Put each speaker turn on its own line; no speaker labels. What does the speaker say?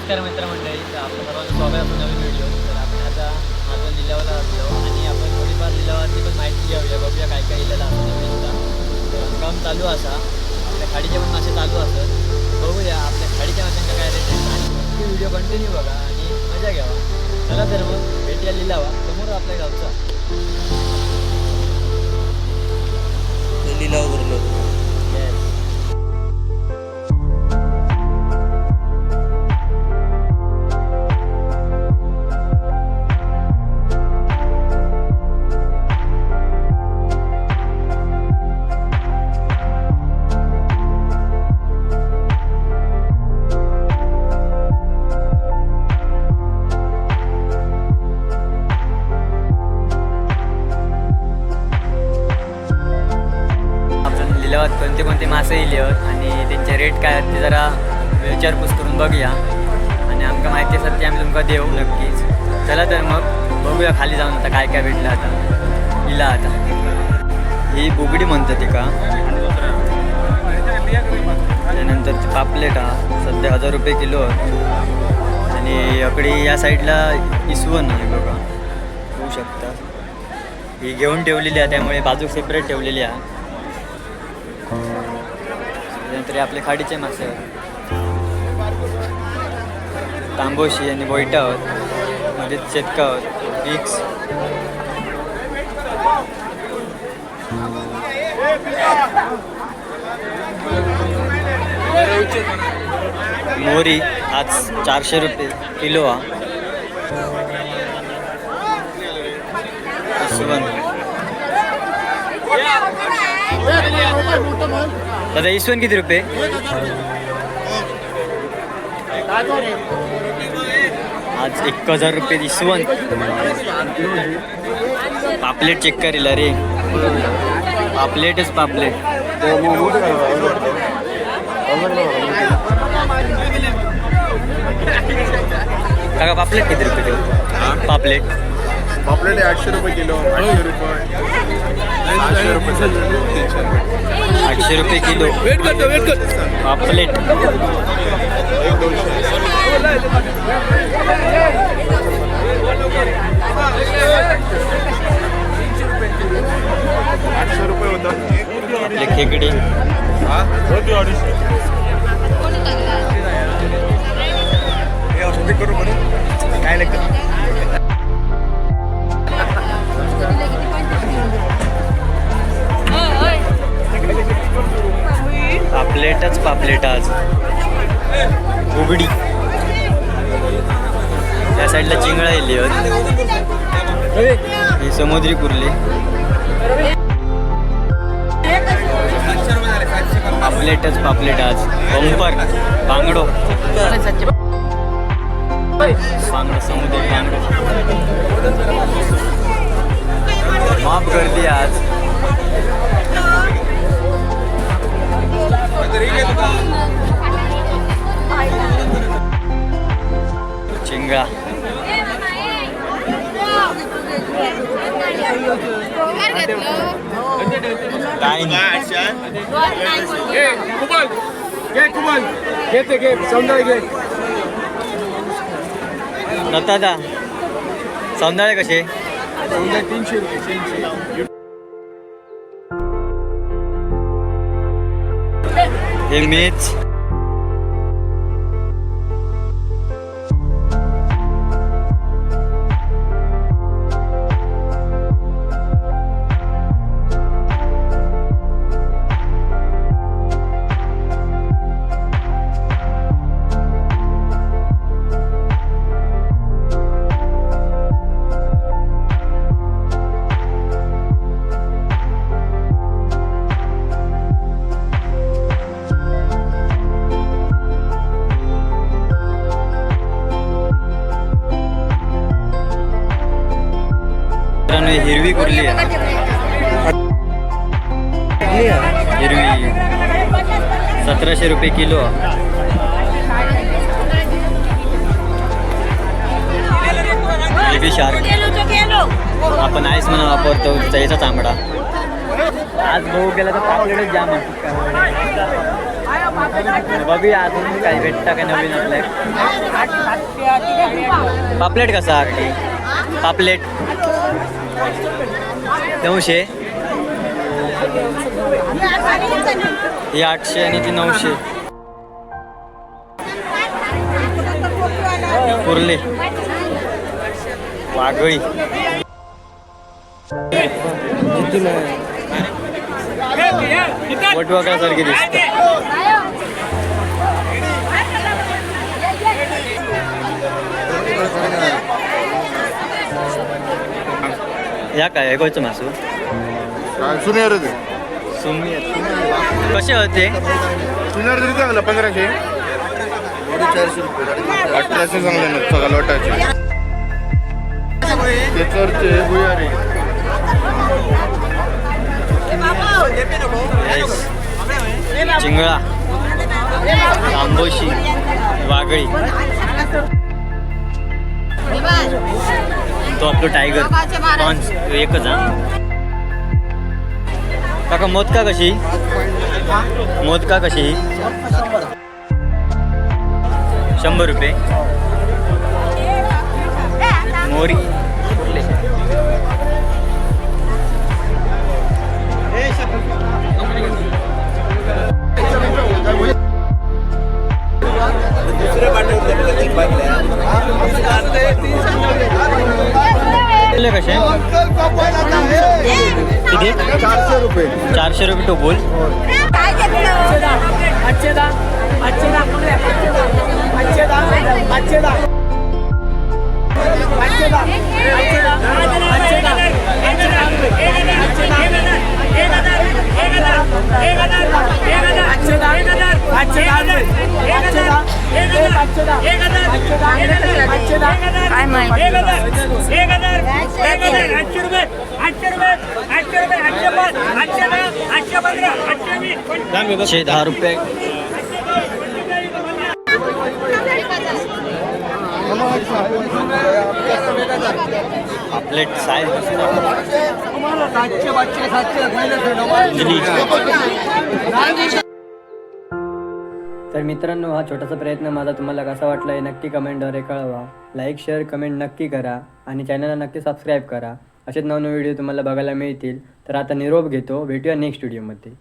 नमस्कार मित्रमंडळी. तर आपलं सर्वांचं स्वागत आहे नवीन व्हिडिओ तर आपण आता माझं लिलावाला असलो आणि आपण थोडीफार लिलावाची पण माहिती घेऊया बघूया काय काय लिहिलेलं असतं नवीनचा तर काम चालू असा. आपल्या खाडीचे पण मासे चालू असत बघूया आपल्या खाडीच्या माशांचा काय रेट आहे आणि ती व्हिडिओ कंटिन्यू बघा आणि मजा घ्यावा. चला तर मग भेटूया लिलावा. समोर आपल्या गावचा.
लिलाव भरलो.
लिलावात कोणते मासे येले आहेत आणि त्यांचे रेट काय आहेत ते जरा विचारपूस करून बघूया. आणि आमका माहिती असतात ते आम्ही तुमका देऊ नक्कीच. चला तर मग बघूया खाली जाऊन आता काय काय भेटलं आता. इला आता. ही बुगडी म्हणतात का त्यानंतर पापलेट हा. सध्या हजार रुपये किलो आणि अकडे या साईडला इसवण आहे बघा. होऊ शकता. ही घेऊन ठेवलेली आहे त्यामुळे बाजू सेपरेट ठेवलेली आहे. त्यानंतर हे आपले खाडीचे मासे आहेत. तांबोशी आणि बोईटा आहोत. मध्ये शेतका आहोत. मोरी आज चारशे रुपये किलो हा. दादा इसवण किती रुपये? आज एक हजार रुपये इसवण. पापलेट चेक करेल रे पापलेटच पापलेट. काका पापलेट किती रुपये पापलेट.
पापलेट आठशे रुपये किलो आठशे रुपये आठशे रुपये तीनशे रुपये
आठशे रुपये किलो
वेट करतो वेट करतो
पापलेट
आठशे रुपये होतं
खेकडे
हा होती अडीचशे करू
पापलेटच आज. उबडी त्या साईडला चिंगळा येली हे समुद्री कुर्ली. पापलेटच पापलेट आज. बंपर बांगडो. बांगडो समुद्री बांगडो. माफ गर्दी आज. चिंगा. काय
कुबल घे कुबल घेते घे समजा घे
दादा सौंदाळे कसे
तीनशे रुपये तीनशे.
हे कुर्ली हिरवी सतराशे रुपये किलो. Baby shark. आपण आईस म्हणून वापरतो त्याचा तांबडा. आज भाऊ गेला तर पापलेटच जाम आहे. आज अजून काय भेटता काय नवीन आपल्या पापलेट कसा पापलेट. नऊशे ही आठशे आणि ती नऊशे. कुर्ले वाघळी वटवाकासारखी दिसते. या काय गोयचं मासू
सुनेर ते
सुमी कसे होते
सुनेर तरी चांगलं पंधराशे अठराशे चांगले ना सगळ्या लोटाचे त्याच्यावरचे भुयारी
चिंगळा आंबोशी वागळी तो आपलं टायगर कॉन्स एकच हा. काका मोदका कशी? मोदका कशी? शंभर रुपये. मोरी. कुठले कुठले कसे? किती?
चारशे रुपये.
चारशे रुपये तो
काय घेतलं माहिती
आठशे रुपये आठशे रुपये आठशे रुपये आठशे पाच आठशे दहा आठशे पंधरा आठशे वीस
शे दहा रुपये प्लेट साय तर मित्रांनो हा छोटासा प्रयत्न माझा तुम्हाला कसा वाटला हे नक्की कमेंटद्वारे कळवा. लाईक शेअर कमेंट नक्की करा आणि चॅनलला नक्की सबस्क्राईब करा. असेच नवनवे व्हिडिओ तुम्हाला बघायला मिळतील. तर आता निरोप घेतो. भेटूया नेक्स्ट व्हिडिओमध्ये